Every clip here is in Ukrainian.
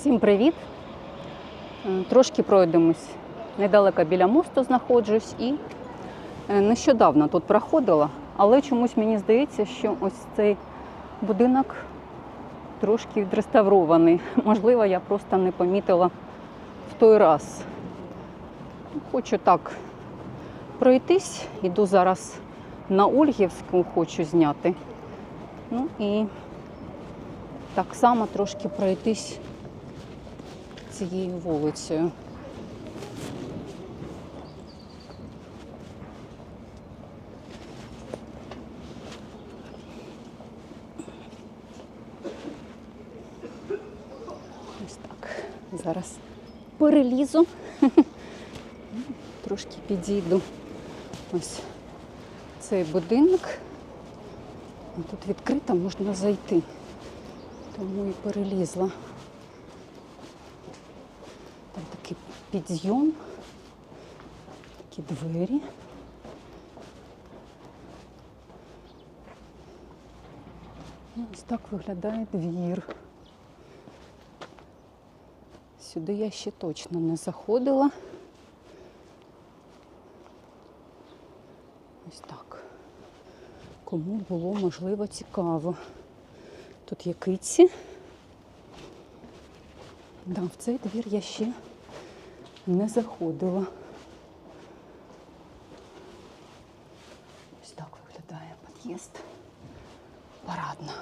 Всім привіт! Е, Трошки пройдемось. Недалеко біля мосту знаходжусь і е, нещодавно тут проходила, але чомусь мені здається, що ось цей будинок трошки відреставрований. Можливо, я просто не помітила в той раз. Хочу так пройтись, іду зараз на Ольгівську, хочу зняти. Ну і так само трошки пройтись цією вулицею. Ось так. Зараз перелізу, трошки підійду. Ось цей будинок. Тут відкрито можна зайти, тому і перелізла. Там такий підйом, такі двері. Ну, Ось так виглядає двір. Сюди я ще точно не заходила. Ось так. Кому було можливо цікаво. Тут є киці. Да, в цей двір я ще не заходила. Ось так виглядає під'їзд. Парадна.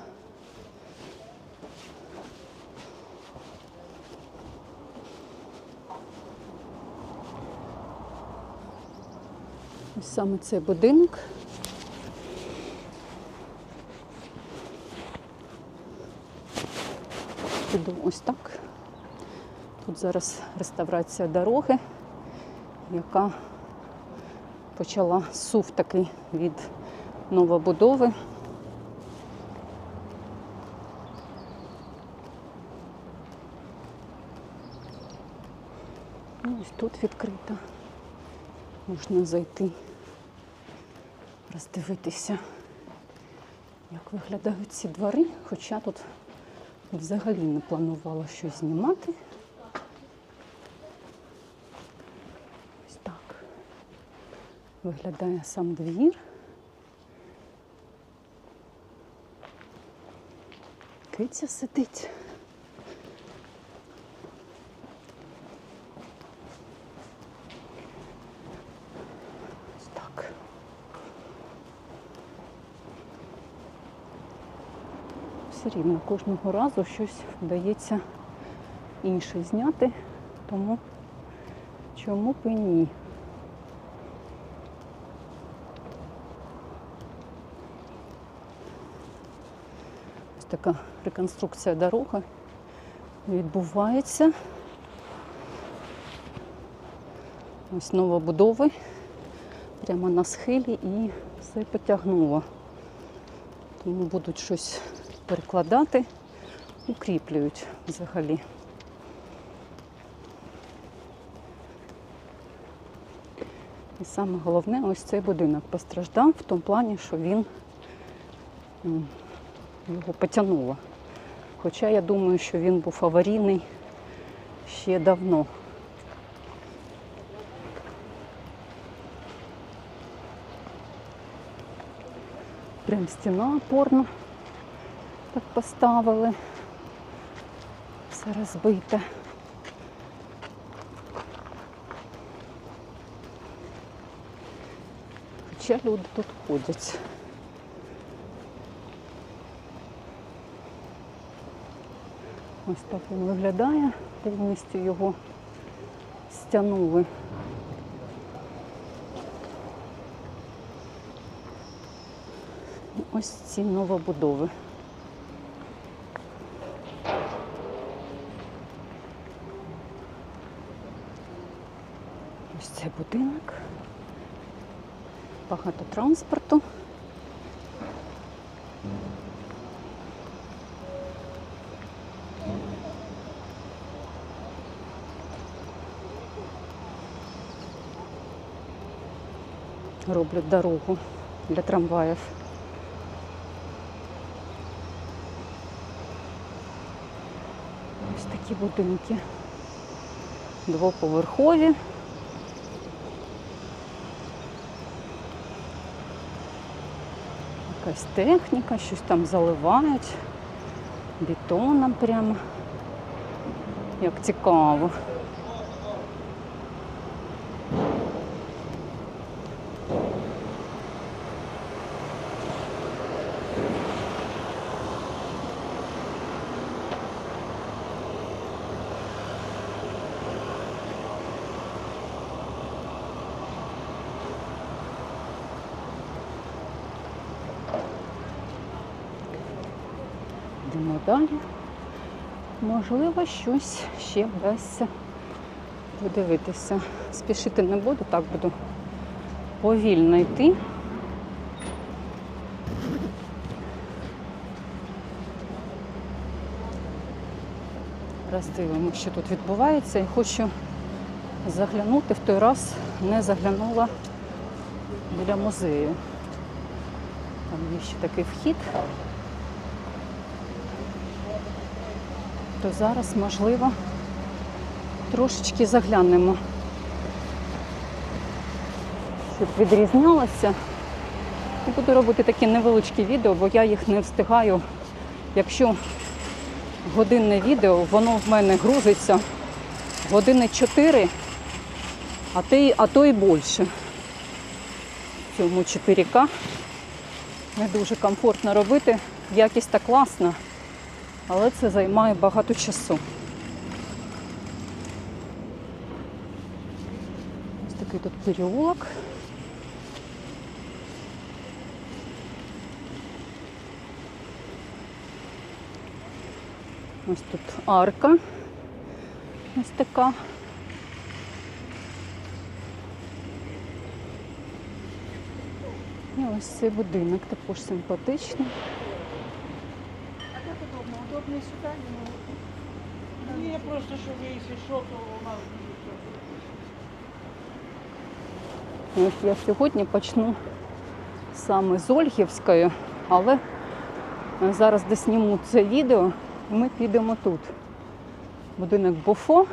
Ось саме цей будинок. Піду ось так. Тут зараз реставрація дороги, яка почала сув такий від новобудови. Ну, ось тут відкрита. Можна зайти, роздивитися, як виглядають ці двори, хоча тут взагалі не планувала щось знімати. Ось так виглядає сам двір. Киця сидить. Так. Все рівно кожного разу щось вдається інше зняти, тому чому б і ні. Така реконструкція дороги відбувається. Ось новобудови прямо на схилі і все потягнуло. Тому будуть щось перекладати, укріплюють взагалі. І саме головне, ось цей будинок постраждав в тому плані, що він його потягнуло. Хоча я думаю, що він був аварійний ще давно. Прям стіна опорна так поставили. Все розбите. Хоча люди тут ходять. Ось так він виглядає, повністю його стягнули. Ось ці новобудови. Ось цей будинок. Багато транспорту. Роблять дорогу для трамваїв. Ось такі будинки. Двоповерхові. Якась техніка, щось там заливають. Бетоном прямо. Як цікаво. Йдемо далі. Можливо, щось ще вдасться подивитися. Спішити не буду, так буду повільно йти. Роздивимося, що тут відбувається. І хочу заглянути в той раз, не заглянула біля музею. Там є ще такий вхід. То зараз, можливо, трошечки заглянемо, щоб відрізнялося. І буду робити такі невеличкі відео, бо я їх не встигаю. Якщо годинне відео, воно в мене грузиться години 4, а, те, а то і більше. Цьому 4К не дуже комфортно робити. Якість та класна, але це займає багато часу. Ось такий тут переулок. Ось тут арка. Ось така. І ось цей будинок також симпатичний. И сюда, не Не, просто чтобы если что, то у нас. І Ось я сьогодні почну саме з Ольгівської, але зараз досніму це відео і ми підемо тут. Будинок Бофо.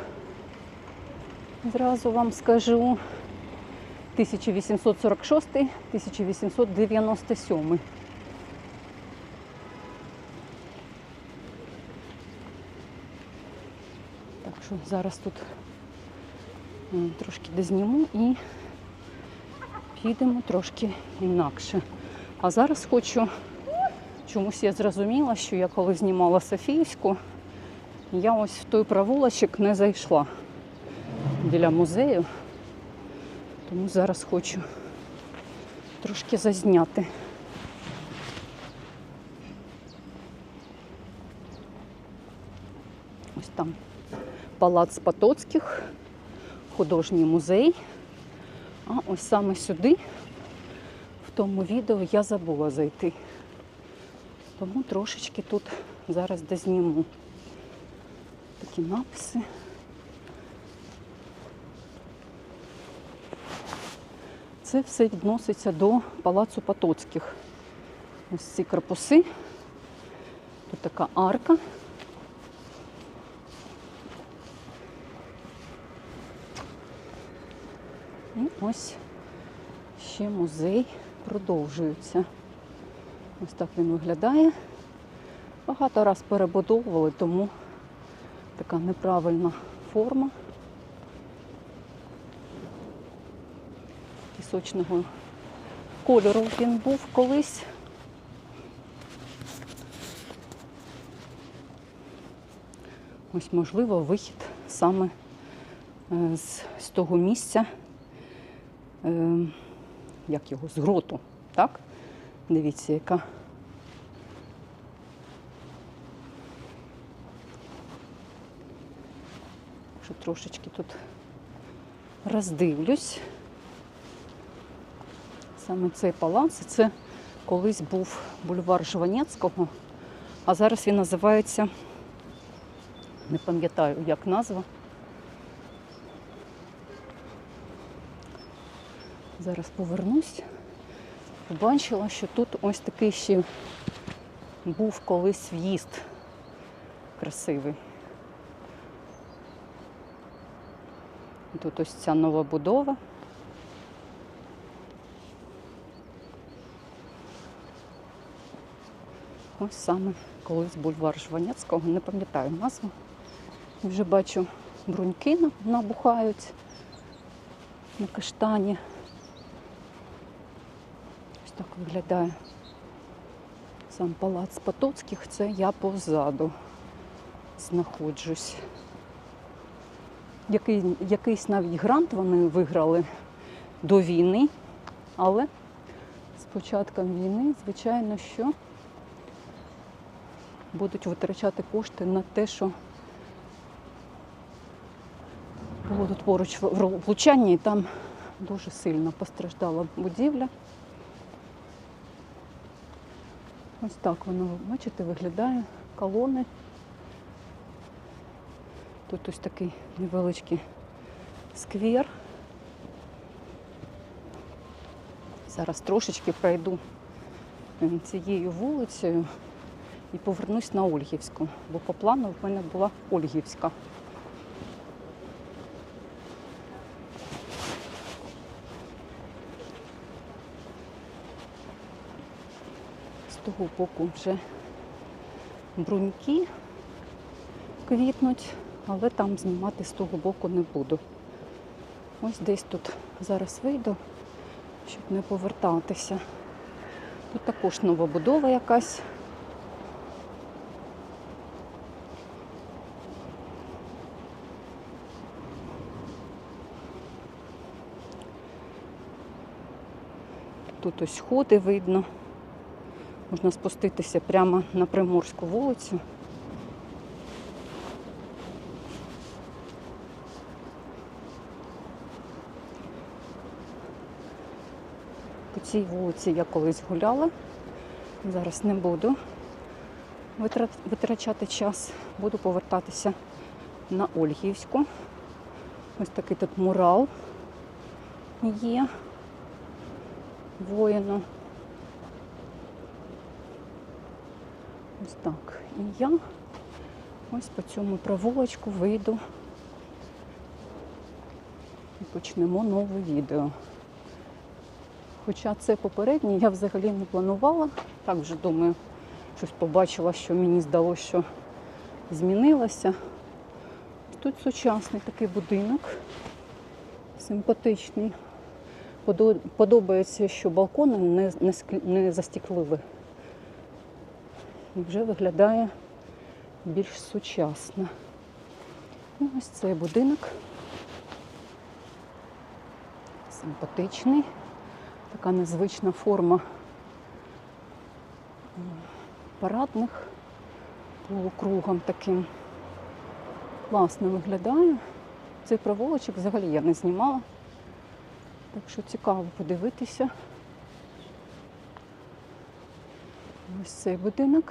Зразу вам скажу. 1846-1897. Що зараз тут трошки дозніму і підемо трошки інакше. А зараз хочу, чомусь я зрозуміла, що я коли знімала Софіївську, я ось в той провулочок не зайшла біля музею. Тому зараз хочу трошки зазняти. Ось там палац Потоцьких, художній музей. А ось саме сюди, в тому відео, я забула зайти. Тому трошечки тут зараз дозніму такі написи. Це все відноситься до палацу Потоцьких. Ось ці корпуси. Тут така арка. І ось ще музей продовжується. Ось так він виглядає. Багато раз перебудовували, тому така неправильна форма. Пісочного кольору він був колись. Ось, можливо, вихід саме е, з, з того місця, е, як його, з гроту, так? Дивіться, яка. Що трошечки тут роздивлюсь. Саме цей палац, це колись був бульвар Жванецького, а зараз він називається, не пам'ятаю, як назва. Зараз повернусь. Побачила, що тут ось такий ще був колись в'їзд красивий. Тут ось ця нова будова. Ось саме колись бульвар Жванецького, не пам'ятаю назву. Вже бачу бруньки набухають на каштані. Так виглядає сам палац Потоцьких. Це я позаду знаходжусь. Який, якийсь навіть грант вони виграли до війни, але з початком війни, звичайно, що будуть витрачати кошти на те, що було тут поруч влучання, і там дуже сильно постраждала будівля. Ось так воно, бачите, виглядає колони. Тут ось такий невеличкий сквер. Зараз трошечки пройду е, цією вулицею і повернусь на Ольгівську, бо по плану в мене була Ольгівська. Того боку вже бруньки квітнуть, але там знімати з того боку не буду. Ось десь тут зараз вийду, щоб не повертатися. Тут також новобудова якась. Тут ось сходи видно. Можна спуститися прямо на Приморську вулицю. По цій вулиці я колись гуляла. Зараз не буду витрачати час. Буду повертатися на Ольгівську. Ось такий тут мурал є воїну. Ось так. І я ось по цьому провулочку вийду і почнемо нове відео. Хоча це попереднє, я взагалі не планувала. Так вже думаю, щось побачила, що мені здалося, що змінилося. Тут сучасний такий будинок, симпатичний. Подобається, що балкони не, застіклили. І вже виглядає більш сучасно. І ось цей будинок. Симпатичний. Така незвична форма парадних полукругом таким. Класно виглядає. Цей проволочок взагалі я не знімала. Так що цікаво подивитися. Ось цей будинок.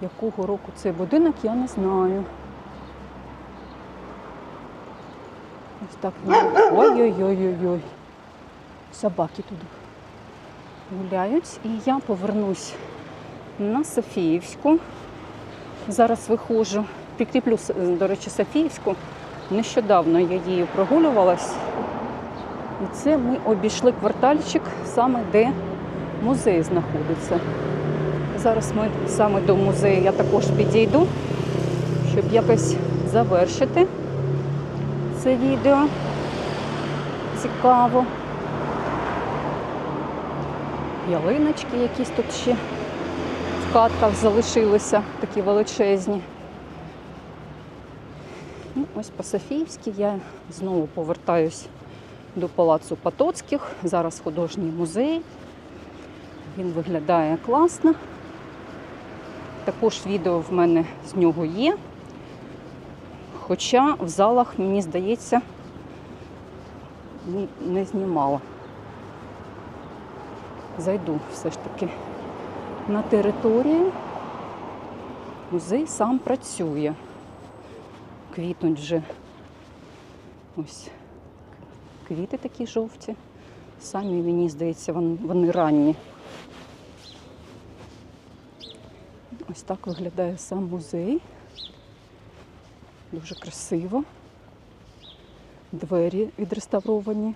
Якого року цей будинок, я не знаю. Ось так. Ой-ой-ой-ой-ой. Собаки тут гуляють. І я повернусь на Софіївську. Зараз виходжу, підкріплю, до речі, Софіївську. Нещодавно я її прогулювалась. І це ми обійшли квартальчик саме де музей знаходиться. Зараз ми саме до музею я також підійду, щоб якось завершити це відео. Цікаво. Ялиночки якісь тут ще в катках залишилися, такі величезні. Ну, ось по Софіївській я знову повертаюсь до палацу Потоцьких. Зараз художній музей. Він виглядає класно. Також відео в мене з нього є. Хоча в залах, мені здається, не знімала. Зайду все ж таки на територію. Музей сам працює. Квітнуть вже ось квіти такі жовті. Самі, мені здається, вони ранні. Ось так виглядає сам музей. Дуже красиво. Двері відреставровані.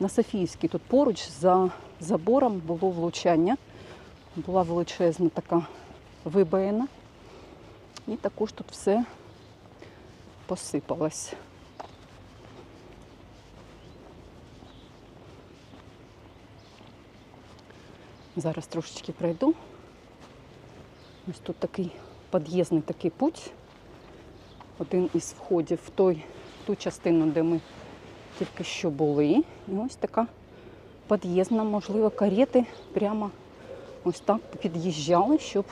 На Софійській тут поруч за забором було влучання. Була величезна така вибоїна. І також тут все посипалось. Зараз трошечки пройду. Ось тут такий під'їзний такий путь. Один із входів в той, в ту частину, де ми тільки що були. І ось така під'їзна, можливо, карети прямо ось так під'їжджали, щоб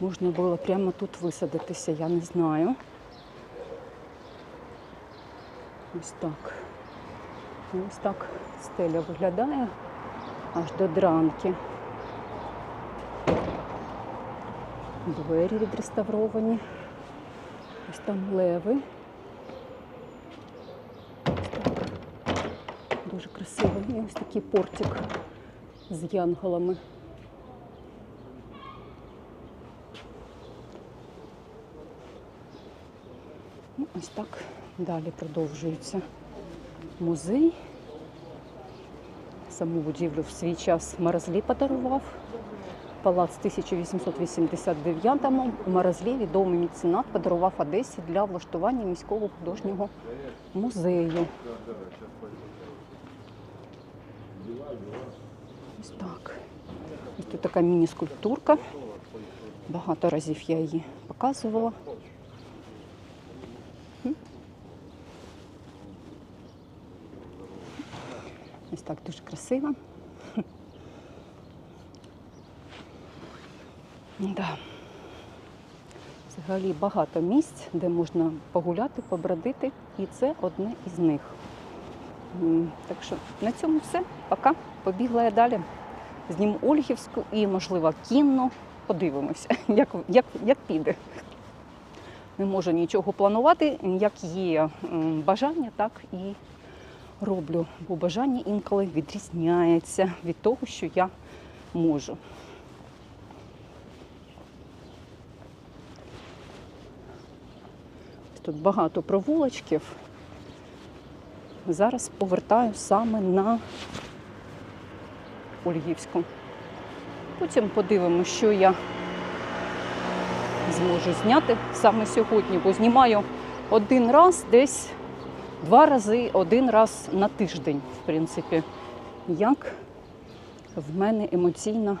можна було прямо тут висадитися, я не знаю. Ось так. Ось так стеля виглядає аж до дранки. Двері відреставровані. Ось там леви. Дуже красиво. І ось такий портик з янголами. Ну, ось так далі продовжується музей. Саму будівлю в свій час Маразлі подарував. Палац 1889-му у Маразлі відомий меценат подарував Одесі для влаштування міського художнього музею. Ось так. Ось тут така міні-скульптурка. Багато разів я її показувала. Ось так дуже красиво. Да. Взагалі багато місць, де можна погуляти, побродити, і це одне із них. Так що на цьому все. Пока. Побігла я далі. Зніму Ольгівську і, можливо, кінну. Подивимося, як, як, як піде. Не можу нічого планувати, як є бажання, так і роблю. Бо бажання інколи відрізняється від того, що я можу. Тут багато провулочків. Зараз повертаю саме на Ольгівську. Потім подивимося, що я зможу зняти саме сьогодні, бо знімаю один раз десь два рази, один раз на тиждень, в принципі, як в мене емоційно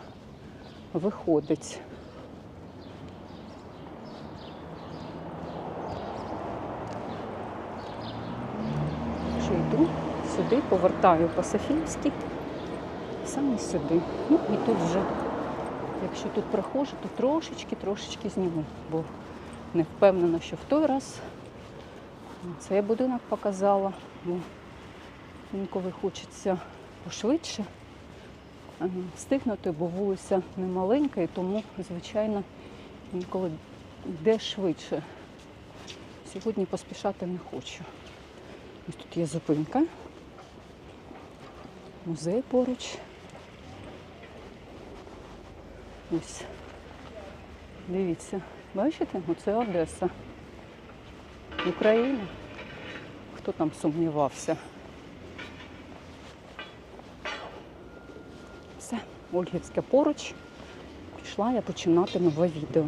виходить. Що йду сюди, повертаю по Софіївській, саме сюди. Ну і тут вже, якщо тут проходжу, то трошечки, трошечки зніму, бо не впевнена, що в той раз цей будинок показала, бо інколи хочеться пошвидше е, встигнути, бо вулиця не маленька, і тому, звичайно, інколи йде швидше. Сьогодні поспішати не хочу. Ось тут є зупинка. Музей поруч. Ось. Дивіться, бачите? Оце Одеса. Україна. Хто там сумнівався? Все, Ольгівська поруч. Пішла я починати нове відео.